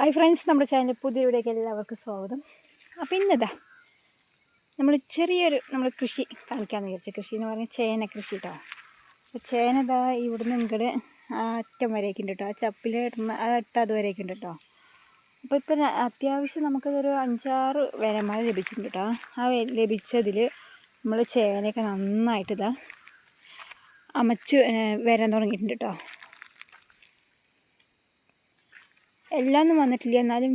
Hi friends നമ്മുടെ channel പുതിയ വീഡിയോക്ക് എല്ലാവർക്കും സ്വാഗതം. അപ്പോൾ ഇന്നതാ നമ്മൾ ചെറിയൊരു നമ്മൾ കൃഷി കാണിക്കാമെന്ന് വിചാരിച്ചു. കൃഷി എന്ന് പറഞ്ഞാൽ ചേന കൃഷി കേട്ടോ അപ്പോൾ ചേന ഇതാ ഇവിടുന്ന് ഇങ്ങോട്ട് ആ അറ്റം വരെയൊക്കെ ഉണ്ട് കേട്ടോ ആ ചപ്പിൽ ഇടുന്ന ആ ഇട്ട അത് വരേക്ക് ഉണ്ട് കേട്ടോ അപ്പോൾ ഇപ്പം അത്യാവശ്യം നമുക്കതൊരു അഞ്ചാറ് വരമഴ ലഭിച്ചിട്ടുണ്ട് കേട്ടോ ആ ലഭിച്ചതിൽ നമ്മൾ ചേനയൊക്കെ നന്നായിട്ട് ഇതാ അമച്ച് വരാൻ തുടങ്ങിയിട്ടുണ്ട് കേട്ടോ എല്ലാം ഒന്നും വന്നിട്ടില്ല. എന്നാലും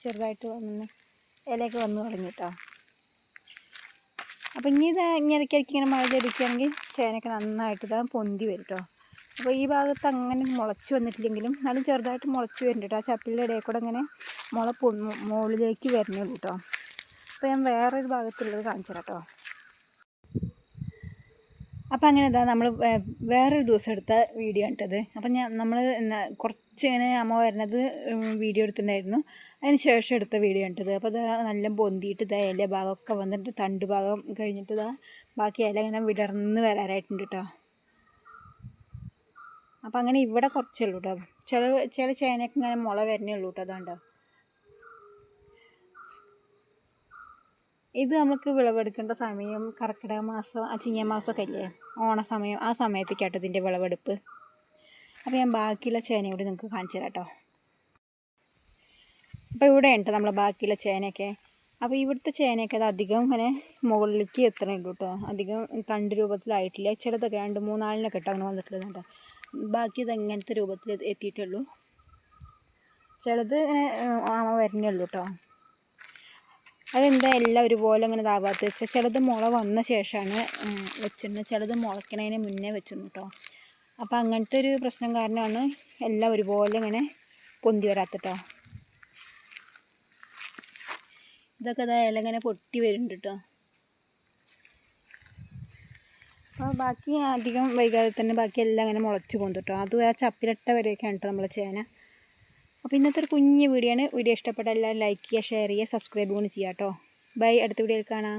ചെറുതായിട്ട് വന്ന് ഇലയൊക്കെ വന്നു തുടങ്ങി കേട്ടോ അപ്പം ഇനി ഇത് ഇടയ്ക്കിടയ്ക്ക് ഇങ്ങനെ മഴ ലഭിക്കുകയാണെങ്കിൽ ചേനയൊക്കെ നന്നായിട്ട് ഇതാ പൊന്തി വരും കേട്ടോ അപ്പോൾ ഈ ഭാഗത്ത് അങ്ങനെ മുളച്ച് വന്നിട്ടില്ലെങ്കിലും എന്നാലും ചെറുതായിട്ട് മുളച്ച് വരുന്നുണ്ട് കേട്ടോ ആ ചപ്പിന്റെ ഇടയിൽ കൂടെ ഇങ്ങനെ മുള പൊ മുകളിലേക്ക് വരുന്നുള്ളൂ കേട്ടോ അപ്പോൾ ഞാൻ വേറൊരു ഭാഗത്തുള്ളത് കാണിച്ചു കേട്ടോ അപ്പോൾ അങ്ങനെ ഇതാ നമ്മൾ വേറൊരു ദിവസം എടുത്ത വീഡിയോ ആണിട്ടത് അപ്പം ഞാൻ നമ്മൾ കുറച്ച് ഇങ്ങനെ അമ്മ വരുന്നത് വീഡിയോ എടുത്തിട്ടുണ്ടായിരുന്നു. അതിന് ശേഷം എടുത്ത വീഡിയോ ഉണ്ടത് അപ്പോൾ ഇത് നല്ല പൊന്തിയിട്ട് ഇതാ ഇല ഭാഗമൊക്കെ വന്നിട്ട് തണ്ട് ഭാഗം കഴിഞ്ഞിട്ട് ഇതാ ബാക്കി ഇല ഇങ്ങനെ വിടർന്ന് വരാനായിട്ടുണ്ട് കേട്ടോ അപ്പം അങ്ങനെ ഇവിടെ കുറച്ചേ ഉള്ളൂ കേട്ടോ ചില ചില ചേനയൊക്കെ ഇങ്ങനെ മുള വരണേ ഉള്ളൂ കേട്ടോ അതുകൊണ്ടോ ഇത് നമുക്ക് വിളവെടുക്കേണ്ട സമയം കർക്കിടക മാസം ആ ചിങ്ങ മാസമൊക്കെ ഇല്ലേ ഓണസമയം ആ സമയത്തേക്കാട്ടോ ഇതിന്റെ വിളവെടുപ്പ്. അപ്പോൾ ഞാൻ ബാക്കിയുള്ള ചേന കൂടി നിങ്ങൾക്ക് കാണിച്ചു തരാം കേട്ടോ അപ്പോൾ ഇവിടെ ഉണ്ട് നമ്മൾ ബാക്കിയുള്ള ചേനയൊക്കെ. അപ്പോൾ ഇവിടുത്തെ ചേനയൊക്കെ അത് അധികം ഇങ്ങനെ മുകളിലേക്ക് എത്തണുള്ളൂ കേട്ടോ. അധികം തണ്ട് രൂപത്തിലായിട്ടില്ല. ചിലതൊക്കെ രണ്ട് മൂന്നാളിനൊക്കെ കേട്ടോ അങ്ങനെ വന്നിട്ടുള്ളത് കേട്ടോ. ബാക്കി ഇത് എങ്ങനത്തെ രൂപത്തിൽ എത്തിയിട്ടുള്ളൂ? ചിലത് ഇങ്ങനെ ആമ വരണേ ഉള്ളൂ കേട്ടോ. അതെന്താ എല്ലാം ഒരുപോലെ ഇങ്ങനെ ഇതാവാത്ത വെച്ചാൽ ചിലത് മുള വന്ന ശേഷമാണ് വെച്ചിരുന്നത്. ചിലത് മുളയ്ക്കണതിന് മുന്നേ വെച്ചിരുന്നു കേട്ടോ. അപ്പോൾ അങ്ങനത്തെ ഒരു പ്രശ്നം കാരണമാണ് എല്ലാം ഒരുപോലെ ഇങ്ങനെ പൊന്തി വരാത്തട്ടോ. ഇതൊക്കെ ഇതാ ഇല ഇങ്ങനെ പൊട്ടി വരുന്നുണ്ട് കേട്ടോ. അപ്പോൾ ബാക്കി അധികം വൈകാതെ തന്നെ ബാക്കി എല്ലാം അങ്ങനെ മുളച്ച് പോകും കേട്ടോ. അത് ആ ചപ്പിലിട്ട വരെയൊക്കെയാണ് കേട്ടോ നമ്മൾ ചേന. അപ്പോൾ ഇന്നത്തെ ഒരു കുഞ്ഞ് വീഡിയോ ആണ്. വീഡിയോ ഇഷ്ടപ്പെട്ട എല്ലാവരും ലൈക്ക് ചെയ്യുക ഷെയർ ചെയ്യുക സബ്സ്ക്രൈബ് കൂടി ചെയ്യാം കേട്ടോ. ബൈ അടുത്ത വീഡിയോയിൽ കാണാം.